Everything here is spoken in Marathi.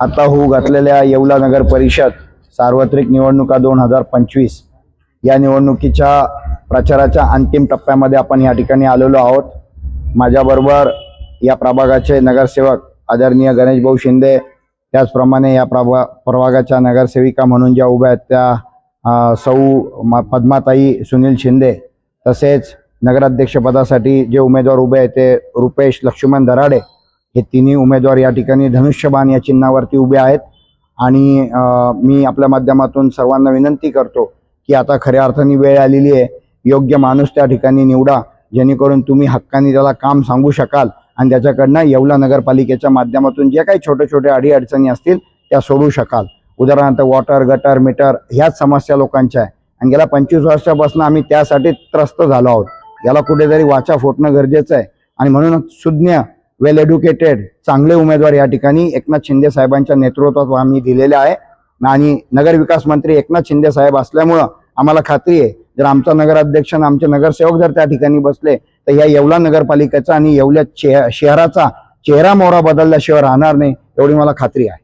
आता होऊ घातलेल्या येवला नगर परिषद सार्वत्रिक निवडणुका दोन हजार पंचवीस. या निवडणुकीच्या प्रचाराच्या अंतिम टप्प्यामध्ये आपण या ठिकाणी आलेलो आहोत. माझ्याबरोबर या प्रभागाचे नगरसेवक आदरणीय गणेशभाऊ शिंदे त्याचप्रमाणे या प्रभा प्रभागाच्या नगरसेविका म्हणून ज्या उभ्या आहेत त्या सौ म- पद्माताई सुनील शिंदे तसेच नगराध्यक्षपदासाठी जे उमेदवार उभे आहेत ते रुपेश लक्ष्मण दराडे हे तिन्ही उमेदवार या ठिकाणी धनुष्यबाण या चिन्हावरती उभे आहेत. आणि मी आपल्या माध्यमातून सर्वांना विनंती करतो की आता खऱ्या अर्थाने वेळ आलेली आहे. योग्य माणूस त्या ठिकाणी निवडा. जेणेकरून तुम्ही हक्काने त्याला काम सांगू शकाल आणि त्याच्याकडनं येवला नगरपालिकेच्या माध्यमातून जे काही छोटे छोटे अडीअडचणी असतील त्या सोडू शकाल. उदाहरणार्थ वॉटर गटर मीटर ह्याच समस्या लोकांच्या आहे. आणि गेल्या पंचवीस वर्षापासून आम्ही त्यासाठी त्रस्त झालो आहोत. याला कुठेतरी वाचा फुटणं गरजेचं आहे. आणि म्हणून सुज्ञ वेल एज्युकेटेड चांगले उमेदवार या ठिकाणी. एकनाथ शिंदे साहेबांच्या नेतृत्वात आम्ही दिलेले आहे. आणि नगर विकास मंत्री एकनाथ शिंदे साहेब असल्यामुळं आम्हाला खात्री आहे जर आमचा नगराध्यक्ष आणि आमचे नगरसेवक जर त्या ठिकाणी बसले तर या येवला नगरपालिकेचा आणि येवल्या शहराचा चेहरा मोहरा बदलल्याशिवाय राहणार नाही एवढी मला खात्री आहे.